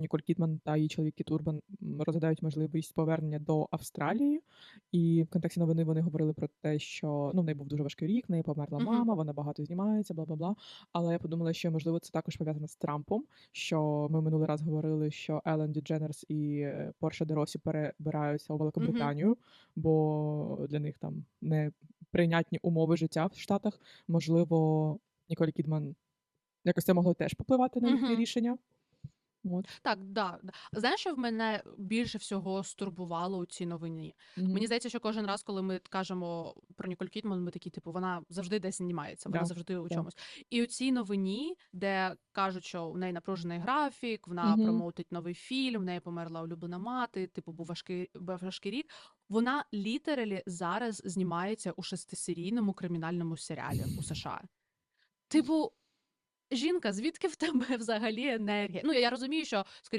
Ніколь Кідман та її чоловік Кіт Урбан, розглядають можливість повернення до Австралії. І в контексті новини вони говорили про те, що, ну, в неї був дуже важкий рік, в неї померла мама, вона багато знімається, бла-бла-бла. Але я подумала, що, можливо, це також пов'язано з Трампом, що ми минулий раз говорили, що Елен Дідженерс і, е, Порша де Росі перебираються у. Великобританію, бо для них там неприйнятні умови життя в Штатах. Можливо, Ніколь Кідман якось це могло теж попливати на Мгм. рішення. От. Так, да, да. Знаєш, що в мене більше всього стурбувало у цій новині? Мені здається, що кожен раз, коли ми кажемо про Ніколь Кідман, ми такі, типу, вона завжди десь знімається, вона Да, завжди у да. чомусь. І у цій новині, де кажуть, що у неї напружений графік, вона Мгм. промоутить новий фільм, в неї померла улюблена мати, типу, був важкий, був важкий рік. Вона літералі зараз знімається у шестисерійному кримінальному серіалі у США. Типу, жінка, звідки в тебе взагалі енергія? Ну, я розумію, що скоріше